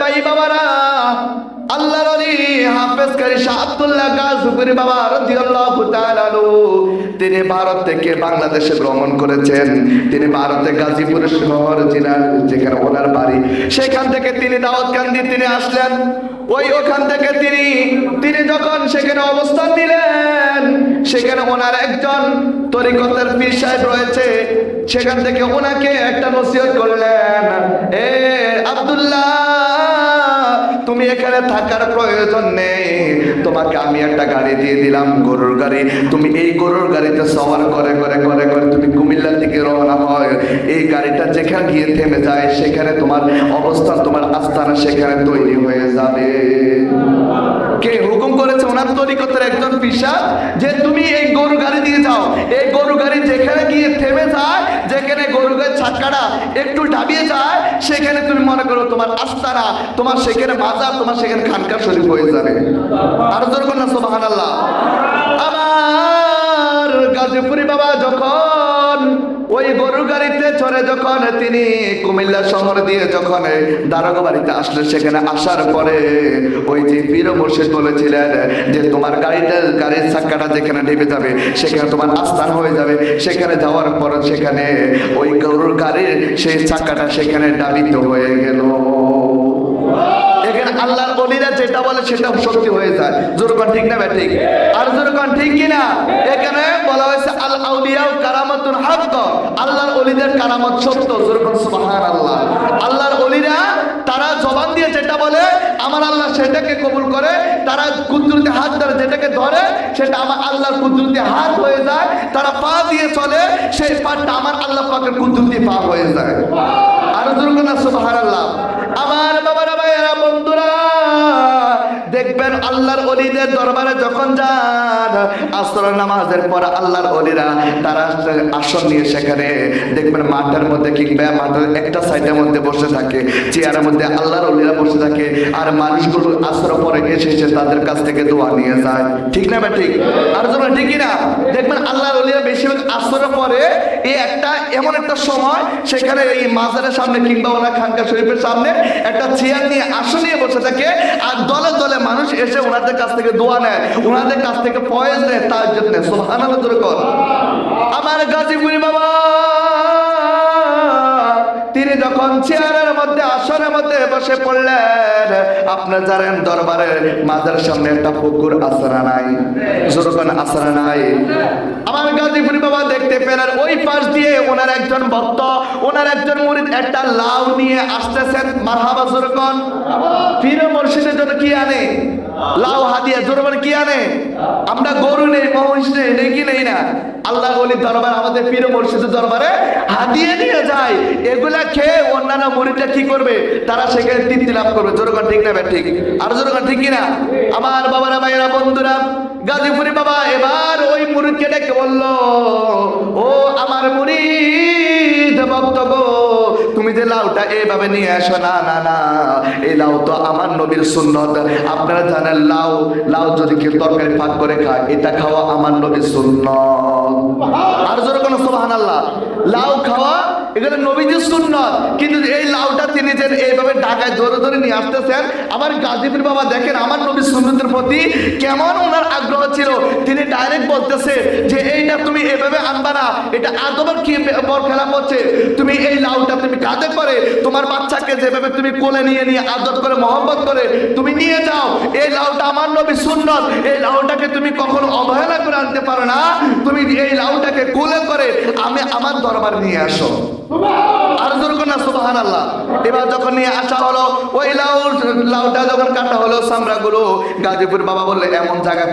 ভাই বাবারা, আল্লাহর অলি হাফেজ কারি আব্দুল্লাহ গাজুপুরি বাবা রাদিয়াল্লাহু তাআলা তিনি ভারত থেকে বাংলাদেশে ভ্রমণ করেছেন। তিনি ভারতে গাজীপুর শহর জেলার যেখানে ওনার বাড়ি, সেখান থেকে তিনি দাউদকান্দি তিনি আসলেন। ওই ওখান থেকে তিনি তিনি যখন সেখানে অবস্থান দিলেন সেখানে ওনার একজন তরিকতের পীর সাহেব রয়েছে, সেখান থেকে ওনাকে একটা নসিহত করলেন, এ আব্দুল্লাহ তুমি এখানে থাকার প্রয়োজন নেই। তোমাকে আমি একটা গাড়ি দিয়ে দিলাম, গরুর গাড়ি। তুমি এই গরুর গাড়িতে সওয়ার করে করে করে করে তুমি কুমিল্লার দিকে রওনা হয়। এই গাড়িটা যেখানে গিয়ে থেমে যায়, সেখানে তোমার অবস্থান তোমার আস্থানা সেখানে তৈরি হয়ে যাবে। তরিকতের একজন বিশ্বাস যে তুমি এই গরু গাড়ি দিয়ে যাও। এই গরু গাড়ি যেখানে গিয়ে থেমে যায়, যেখানে গরু গাড়ির ছাক্কাটা একটু ডাবিয়ে যায়, সেখানে তুমি মনে করো তোমার আস্তারা তোমার সেখানে মাজার, তোমার সেখানে খানকার শরীর হয়ে যাবে। আর জোর কন্যা সোবাহান আল্লাহ আমার গাড়িতে যখন তিনি কুমিল্লা শহর দিয়ে যখন দারোগা বাড়িতে আসলে সেখানে আসার পরে ওই যে পীর মুর্শিদ বলেছিলেন যে তোমার গাড়িটা গাড়ির চাক্কাটা যেখানে ডেবে যাবে, সেখানে তোমার আস্থান হয়ে যাবে। সেখানে যাওয়ার পর সেখানে ওই গরুর গাড়ির সেই চাক্কাটা সেখানে ডাবিত হয়ে গেল। এখানে আল্লাহর অলিরা যেটা বলে সেটা সত্যি হয়ে যায়। জোরকান ঠিক না ব্যাঠিক আর জোরকান ঠিক কিনা? এখানে বলা হয়েছে আল আউলিয়াও কারামাতুন হাক্ক আল্লাহর অলিদের কারামত সত্য জোরকান সুবহান আল্লাহ আল্লাহর অলিরা, তারা জবান দিয়ে যেটা বলে, আমার আল্লাহ সেটাকে কবুল করে, তারা কুদরতি হাত ধরে যেটাকে ধরে, সেটা আমার আল্লাহর কুদরতি হাত হয়ে যায়, তারা পা দিয়ে চলে, সেই পাটা আমার আল্লাহ পাকের কুদরতি পা হয়ে যায়। আর জোরকান সুবহান আল্লাহ আমার দেখবেন আল্লাহর অলিদের দরবারে যখন যান আসর নামাজের পর আল্লাহর অলিরা তারা আসন নিয়ে সেখানে দেখবেন মাঠের মধ্যে কিংবা মাঠের একটা সাইডের মধ্যে বসে থাকে, চেয়ারের মধ্যে আল্লাহর অলিরা বসে থাকে আর মানুষগুলো আসর পরে এসে এসে তাদের কাছ থেকে দোয়া নিয়ে যায়। ঠিক না বা ঠিক? আর জন্য ঠিকই না দেখবেন আল্লাহর অলিরা বেশিরভাগ আসর পরে এই একটা এমন একটা সময় সেখানে এই মাজারের সামনে কিংবা ওনার খানকা শরীফের সামনে একটা চেয়ার নিয়ে আসন নিয়ে বসে থাকে আর দলে দলে মানুষ এসে ওনাদের কাছ থেকে দোয়া নেয়, ওনাদের কাছ থেকে ফয়েজ নেয়, তার জন্য। সোহান আমার গাজীপুরি বাবা! মধ্যে আসনের মধ্যে বসে পড়লেন। আপনার জানেন দরবারের মাজার সামনে একটা পুকুর আসারা নাই? যেরকম আসারা নাই? আমার গাজীপুরি বাবা দেখতে পেলেন, ওই পাশ দিয়ে ওনার একজন ভক্ত, ওনার একজন মুরিদ একটা লাউ নিয়ে আসতেছেন। মারহাবা যেরকম ফিরে মসজিদের জন্য কি আনে? লাউ হাদিয়া মানে কি আনে? আমরা গরু নেই, মহিষ নেই আল্লাহ বলি, দরবার, আমাদের পীর মুর্শিদের দরবারে হাতিয়ে নিয়ে যায়। এগুলা খেয়ে অন্যান্য মুড়িটা কি করবে? তারা সেখানে তৃপ্তি লাভ করবে। জোরগান ঠিক না ঠিক? আর জোরগান ঠিক কিনা? আমার বাবারা, ভাইয়েরা, বন্ধুরা গাজীপুরি বাবা, এবার ওই মুরিদকে ডেকে বলল, ও আমার মুরিদ ভক্ত গো তুমি যে লাউটা এইভাবে নিয়ে আসো, না না না, এই লাউ তো আমার নবীর সুন্নত। আপনারা জানেন লাউ লাউ যদি কেউ তরকারি পাক করে খায়, এটা খাওয়া আমার নবীর সুন্নত। আর জোরে কোনো সোহান লাউ খাওয়া এখানে নবীজির সুন্নত, কিন্তু এই লাউটা তিনি যে এইভাবে ঢাকায় ধরে ধরে নিয়ে আসতেছেন আমার গাজীপুর বাবা দেখেন আমার নবী সুন্নতের প্রতি কেমন ওনার আগ্রহ ছিল। তিনি ডাইরেক্ট বলতেছে যে, এইটা তুমি এভাবে আনবা না, এটা আদবের কি বর খেলা করছে তুমি এই লাউটা তুমি কাঁধে করে তোমার বাচ্চাকে যেভাবে তুমি কোলে নিয়ে নিয়ে আদর করে, মহব্বত করে তুমি নিয়ে যাও। এই লাউটা আমার নবী সুন্নত, এই লাউটাকে তুমি কখনো অবহেলা করে আনতে পারো না। তুমি এই লাউটাকে কোলে করে আমি আমার দরবার নিয়ে আসো। আর জোর না আল্লাহ এবার যখন নিয়ে আসা হলো, ওই লাউ লাউটা যখন কাটা হলো গাজীপুর বাবা বললে, এমন জায়গায়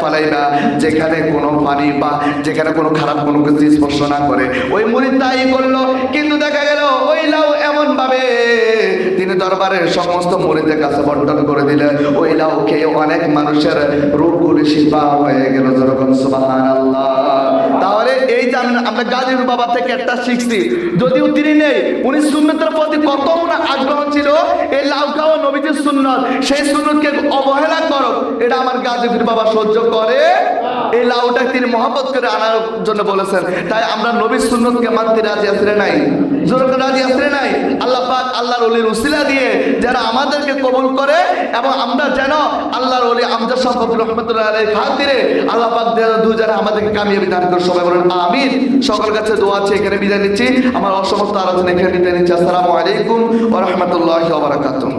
যেখানে কোনো পানি বা যেখানে কোনো খারাপ কোনো কিছু স্পর্শ না করে। ওই মুড়ি তাই করল কিন্তু দেখা গেল, ওই লাউ এমন ভাবে তিনি দরবারের সমস্ত মুড়িদের কাছে বন্টন করে দিলেন। ওই লাউ খেয়ে অনেক মানুষের রোগগুলি শিফা হয়ে গেল যেরকম সুবাহান আল্লাহ আমরা গাজীর বাবা থেকে একটা শিখছি। যদিও তিনি নেই, উনি সুন্নতের প্রতি কত আগ্রহ ছিল, এই লাউ খাওয়া নবীজির সুন্নত, সেই সুন্নতকে অবহেলা করো, এটা আমার গাজীর বাবা সহ্য করে। এই লাউটা তিনি মহাপত করে আনার জন্য বলেছেন। তাই আমরা নবীর সুন্নতকে মানতে রাজি আসলে নাই? রাজি আল্লাহ পাক আল্লাহর অলির উসিলা দিয়ে যেন আমাদেরকে কবুল করে এবং আমরা যেন আল্লাহর অলি আমজাদ সম্পর্ক রহমতুল্লাহ আলাইহির খাতিরে আল্লাহ পাক যেন যারা আমাদেরকে কামিয়াবি দান করে সবাই বলেন, আমিন। সকল কাছে দোয়া আছে, এখানে বিদায় নিচ্ছি। আমার অসমস্ত আলোচনা এখানে বিদায় নিচ্ছি। আসসালামু আলাইকুম ওরহমতুল্লাহ বারাকাতুহু।